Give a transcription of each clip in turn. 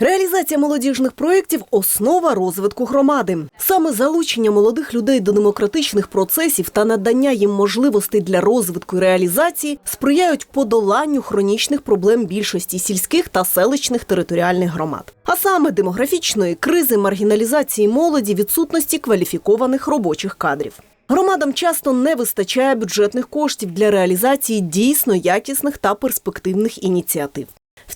Реалізація молодіжних проєктів – основа розвитку громади. Саме залучення молодих людей до демократичних процесів та надання їм можливостей для розвитку і реалізації сприяють подоланню хронічних проблем більшості сільських та селищних територіальних громад. А саме демографічної кризи, маргіналізації молоді, відсутності кваліфікованих робочих кадрів. Громадам часто не вистачає бюджетних коштів для реалізації дійсно якісних та перспективних ініціатив.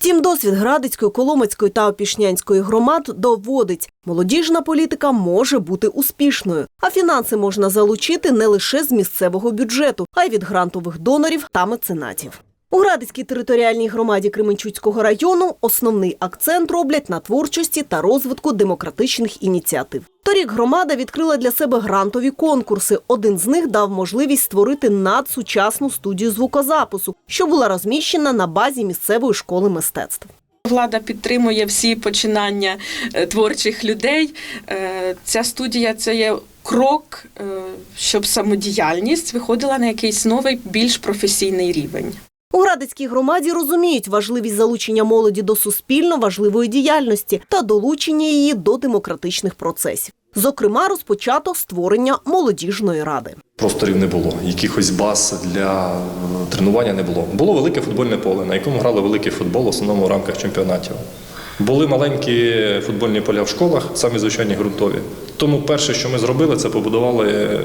Втім, досвід Градицької, Коломацької та Опішнянської громад доводить, молодіжна політика може бути успішною, а фінанси можна залучити не лише з місцевого бюджету, а й від грантових донорів та меценатів. У Градицькій територіальній громаді Кременчуцького району основний акцент роблять на творчості та розвитку демократичних ініціатив. Торік громада відкрила для себе грантові конкурси. Один з них дав можливість створити надсучасну студію звукозапису, що була розміщена на базі місцевої школи мистецтв. Влада підтримує всі починання е, творчих людей. Е, Ця студія це є крок, е, щоб самодіяльність виходила на якийсь новий, більш професійний рівень. У Градицькій громаді розуміють важливість залучення молоді до суспільно важливої діяльності та долучення її до демократичних процесів. Зокрема, розпочато створення молодіжної ради. Просторів не було, якихось баз для е, тренування не було. Було велике футбольне поле, на якому грали великий футбол, в основному в рамках чемпіонатів. Були маленькі футбольні поля в школах, самі звичайні ґрунтові. Тому перше, що ми зробили, це побудували е,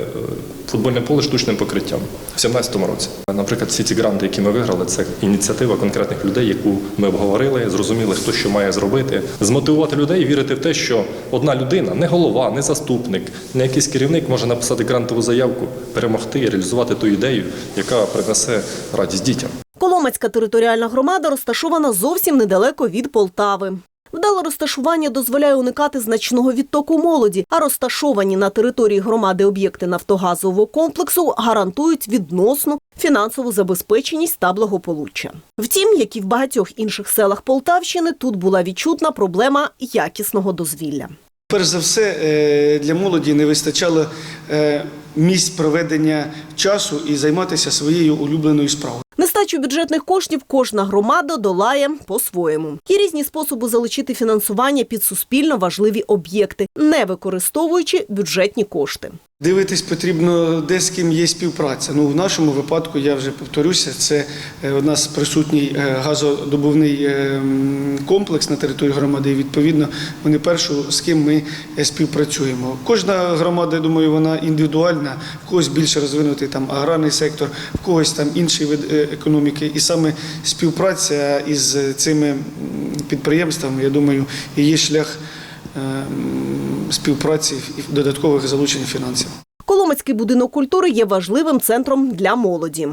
футбольне поле штучним покриттям в 2017 році. Наприклад, всі ці гранти, які ми виграли, це ініціатива конкретних людей, яку ми обговорили, зрозуміли, хто що має зробити, змотивувати людей вірити в те, що одна людина, не голова, не заступник, не якийсь керівник може написати грантову заявку, перемогти і реалізувати ту ідею, яка принесе радість дітям. Коломацька територіальна громада розташована зовсім недалеко від Полтави. Вдале розташування дозволяє уникати значного відтоку молоді, а розташовані на території громади об'єкти нафтогазового комплексу гарантують відносну фінансову забезпеченість та благополуччя. Втім, як і в багатьох інших селах Полтавщини, тут була відчутна проблема якісного дозвілля. Перш за все, е, для молоді не вистачало е, місць проведення часу і займатися своєю улюбленою справою. Нестачу бюджетних коштів кожна громада долає по-своєму. Є різні способи залучити фінансування під суспільно важливі об'єкти, не використовуючи бюджетні кошти. Дивитись потрібно, де з ким є співпраця. Ну, в нашому випадку, я вже повторюся, це е, у нас присутній е, газодобувний е, комплекс на території громади. І відповідно, вони першу з ким ми е, співпрацюємо. Кожна громада, я думаю, вона індивідуальна, в когось більше розвинутий там аграрний сектор, в когось там інший вид е, економіки. І саме співпраця із цими підприємствами, я думаю, і є шлях е, співпраці і додаткових залучень фінансів. Коломацький будинок культури є важливим центром для молоді.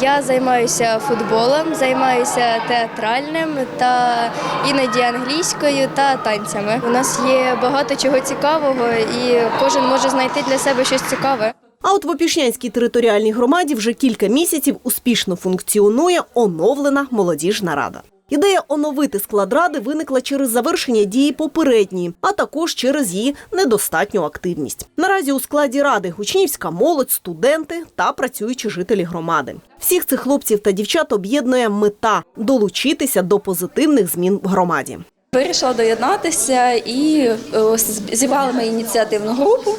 Я займаюся футболом, займаюся театральним та іноді англійською та танцями. У нас є багато чого цікавого, і кожен може знайти для себе щось цікаве. А от в Опішнянській територіальній громаді вже кілька місяців успішно функціонує оновлена молодіжна рада. Ідея оновити склад ради виникла через завершення дії попередньої, а також через її недостатню активність. Наразі у складі ради учнівська молодь, студенти та працюючі жителі громади. Всіх цих хлопців та дівчат об'єднує мета долучитися до позитивних змін в громаді. Вирішила доєднатися і е, зібрали ми ініціативну групу.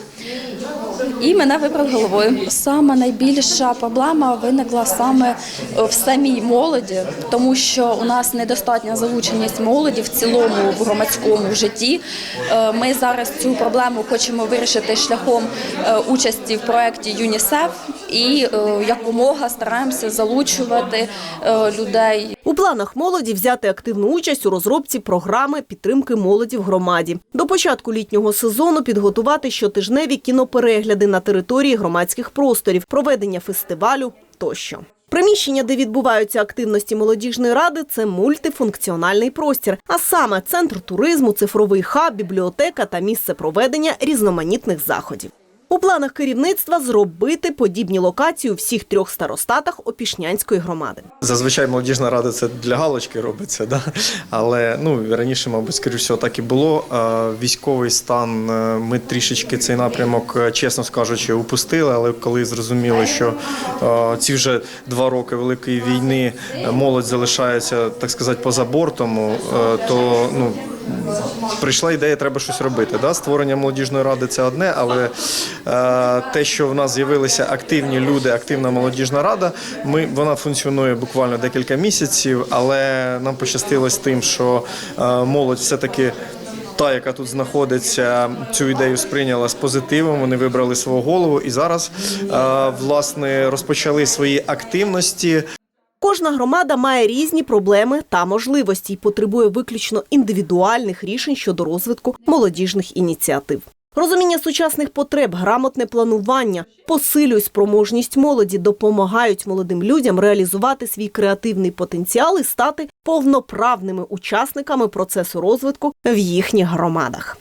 І мене вибрали головою. Саме найбільша проблема виникла саме в самій молоді, тому що у нас недостатня залученість молоді в цілому в громадському житті. Е, Ми зараз цю проблему хочемо вирішити шляхом е, участі в проєкті ЮНІСЕФ і е, якомога стараємося залучувати людей планах молоді взяти активну участь у розробці програми підтримки молоді в громаді. До початку літнього сезону підготувати щотижневі кіноперегляди на території громадських просторів, проведення фестивалю тощо. Приміщення, де відбуваються активності молодіжної ради, це мультифункціональний простір, а саме центр туризму, цифровий хаб, бібліотека та місце проведення різноманітних заходів. У планах керівництва зробити подібні локації у всіх трьох старостатах Опішнянської громади. Зазвичай молодіжна рада це для галочки робиться, да? але ну раніше, мабуть, скоріш всього, так і було. Військовий стан е, ми трішечки цей напрямок, е, чесно скажучи, упустили. Але коли зрозуміли, що е, ці вже два роки великої війни молодь залишається, так сказати, поза бортом, то ну прийшла ідея, треба щось робити. Да? Створення молодіжної ради це одне, але е, те, що в нас з'явилися активні люди, активна молодіжна рада, ми, вона функціонує буквально декілька місяців, але нам пощастило тим, що е, молодь все-таки. Та, яка тут знаходиться, цю ідею сприйняла з позитивом. Вони вибрали свого голову і зараз е, власне розпочали свої активності. Кожна громада має різні проблеми та можливості і потребує виключно індивідуальних рішень щодо розвитку молодіжних ініціатив. Розуміння сучасних потреб, грамотне планування, посилюють спроможність молоді, допомагають молодим людям реалізувати свій креативний потенціал і стати повноправними учасниками процесу розвитку в їхніх громадах.